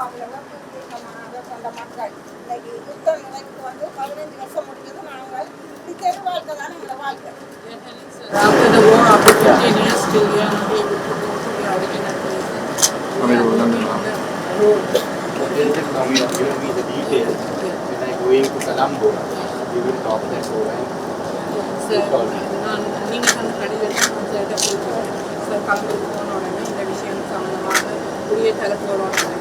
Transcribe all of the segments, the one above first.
அவர்கள் பூர்வீகமாக கொண்ட மக்கள் இன்னைக்கு யுத்த நிலைக்கு வந்து பதினஞ்சு வருஷம் முடிஞ்சது நாங்கள் இப்படி தெரு வாழ்க்கை தான் எங்களோட வாழ்க்கை After the war, after 15 years, still we are not able to go to the original place. We are living on the road. Just now you have given me the details. When I going to Colombo, we will talk that over. Sir நான் நீங்கள் அந்த கடிதம் நான் சேர்ட்ட போயிட்டு sir கலந்துக்கு போன உடனே இந்த விஷயம் சம்மந்தமாக உரிய தரப்போட உடனடியாக உங்களுக்கு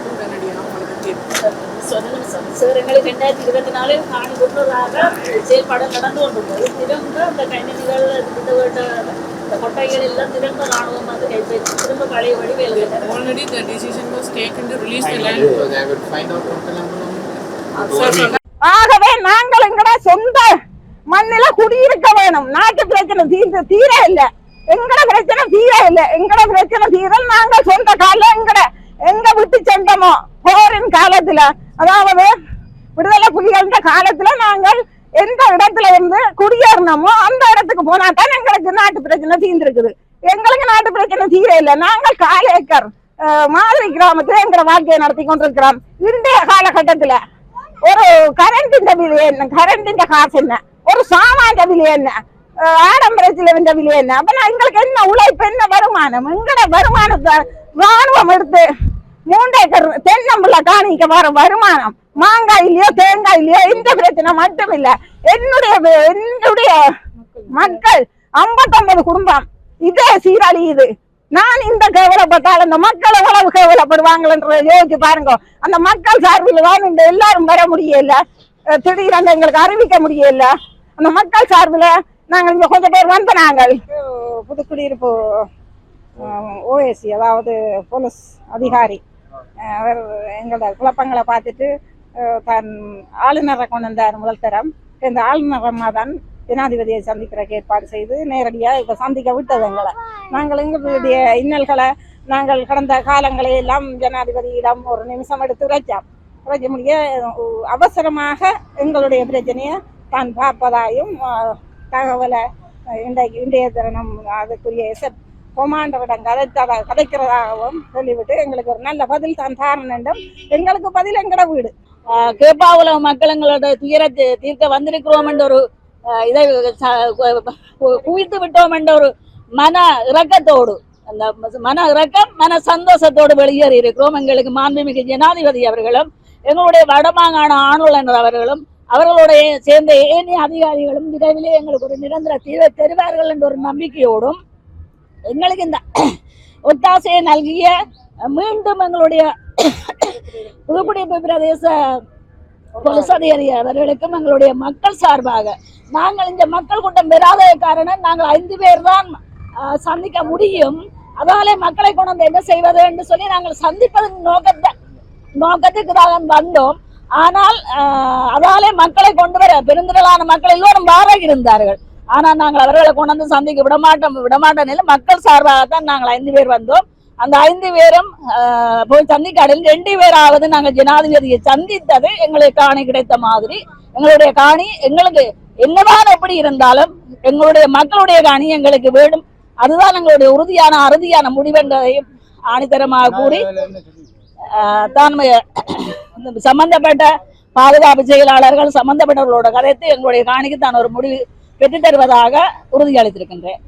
தீர்ப்பு சொன்னது சார் எங்களுக்கு ரெண்டாயிரத்தி இருபத்தி நாலு காணி கொண்டதாக செயல்பாடு நடந்து கொண்டிருந்தது. திரும்ப அந்த கணினிகள் இந்த வீட்டு இந்த கொட்டைகள் எல்லாம் திரும்ப ராணுவம் வந்து கைப்பற்றி திரும்ப பழைய வழி வேலை சொன்ன ஆகவே நாங்கள் எங்கட சொந்த மண்ணில குடியிருக்க வேணும். நாட்டு பிரச்சனை தீர்ந்து தீர இல்ல. எங்கட பிரச்சனை தீர இல்ல. எங்கட பிரச்சனை தீரல் நாங்கள் சொந்த கால எங்கட எங்க விட்டு சென்றோமோ போரின் காலத்துல அதாவது விடுதலை புலிகளின் காலத்துல நாங்கள் எந்த இடத்துல இருந்து குடியேறினோமோ அந்த இடத்துக்கு போனா எங்களுக்கு நாட்டு பிரச்சனை தீர்ந்துருக்குது. எங்களுக்கு நாட்டு பிரச்சனை தீர இல்லை. நாங்கள் கால ஏக்கர் மாதிரி கிராமத்துல எங்களை வாழ்க்கையை நடத்தி கொண்டிருக்கிறோம். இன்றைய காலகட்டத்துல ஒரு கரண்டின் விலை என்ன? கரண்டின் காசு என்ன? ஒரு சாமான் விலை என்ன? ஆடம்பர செலவின் விலை என்ன? அப்ப எங்களுக்கு என்ன உழைப்பு என்ன வருமானம்? எங்களோட வருமானத்தை ராணுவம் எடுத்து மூன்று ஏக்கர் தென்னம்புல காணிக்க வர வருமானம். மாங்காய் இல்லையோ தேங்காய் இல்லையோ இந்த பிரச்சனை மட்டும் இல்ல என்னுடைய என்னுடைய மக்கள் ஐம்பத்தொன்பது குடும்பம். இதே சீரழியுது நான் இந்த கேவலப்பட்டால் அந்த மக்கள் எவ்வளவு கேவலப்படுவாங்கன்றத யோசிச்சு பாருங்க. அந்த மக்கள் சார்பில் தான் இந்த எல்லாரும் வர முடியல. அஹ் திடீரென்று எங்களுக்கு அறிவிக்க முடியல. அந்த மக்கள் சார்பில் நாங்கள் இங்க கொஞ்சம் பேர் வந்த நாங்கள். புதுக்குடியிருப்பு ஓஎஸ்சி அதாவது போலீஸ் அதிகாரி. அவர் எங்களோட குழப்பங்களை பார்த்துட்டு தன் ஆளுநரை கொண்டு வந்தார் முதல் தரம். இந்த ஆளுநர் தான் ஜனாதிபதியை சந்திக்கிறக்கு ஏற்பாடு செய்து நேரடியாக இப்போ சந்திக்க விட்டது எங்களை. நாங்கள் எங்களுடைய இன்னல்களை நாங்கள் கடந்த காலங்களை எல்லாம் ஜனாதிபதியிடம் ஒரு நிமிஷம் எடுத்து உரைச்சோம். உரைக்க முடிய அவசரமாக எங்களுடைய பிரச்சனையை தான் பார்ப்பதாயும் தகவலை இன்றைக்கு இன்றைய தினம் அதுக்குரிய எஸ்எப் கொமாண்டரிடம் கதைத்ததா கதைக்கிறதாகவும் சொல்லிவிட்டு எங்களுக்கு ஒரு நல்ல பதில் தான் தாரணும் என்றும் எங்களுக்கு பதில் எங்கட வீடு. ஆஹ் கேப்பாவுல மக்கள் எங்களோட துயரத்தை தீர்க்க வந்திருக்கிறோம் என்ற ஒரு இதை குவித்து விட்டோம் என்ற ஒரு மன இறக்கத்தோடு அந்த மன இறக்கம் மன சந்தோஷத்தோடு வெளியேறி இருக்கிறோம். எங்களுக்கு மாண்புமிகு ஜனாதிபதி அவர்களும் எங்களுடைய வடமாகாண ஆளுநர் அவர்களும் அவர்களுடைய சேர்ந்த ஏனைய அதிகாரிகளும் விரைவிலே எங்களுக்கு ஒரு நிரந்தர தீர்வை தருவார்கள் என்ற ஒரு நம்பிக்கையோடும் எங்களுக்கு இந்த ஒத்தாசையை நல்கிய மீண்டும் எங்களுடைய புதுக்குடியிருப்பு பிரதேச போலீஸ் அதிகாரி அவர்களுக்கும் எங்களுடைய மக்கள் சார்பாக நாங்கள் இந்த மக்கள் கூட்டம் பெறாத காரணம் நாங்கள் ஐந்து பேர் தான் ஆஹ், சந்திக்க முடியும். அதாலே மக்களை கொண்டு வந்து என்ன செய்வது என்று சொல்லி நாங்கள் சந்திப்பதன் நோக்கத்தை நோக்கத்துக்கு தான் வந்தோம். ஆனால் அதாலே மக்களை கொண்டு வர பெருந்திரளான மக்கள் எல்லோரும் வார இருந்தார்கள். ஆனால் நாங்கள் அவர்களை கொண்டு வந்து சந்திக்க விடமாட்டோம் விடமாட்ட நிலை மக்கள் சார்பாகத்தான் நாங்கள் ஐந்து பேர் வந்தோம். அந்த ஐந்து பேரும் போய் சந்திக்காடில் ரெண்டு பேராவது நாங்கள் ஜனாதிபதியை சந்தித்தது எங்களுக்கு காணி கிடைத்த மாதிரி. எங்களுடைய காணி எங்களுக்கு என்னதான் எப்படி இருந்தாலும் எங்களுடைய மக்களுடைய காணி எங்களுக்கு வேண்டும். அதுதான் எங்களுடைய உறுதியான அறுதியான முடிவென்றதையும் ஆணித்தரமாக கூறி ஆஹ், தான் சம்பந்தப்பட்ட பாதுகாப்பு செயலாளர்கள் சம்பந்தப்பட்டவர்களோட கதைத்து எங்களுடைய காணிக்கு தான் ஒரு முடிவு பெற்றுத் தருவதாக உறுதியளித்திருக்கின்றேன்.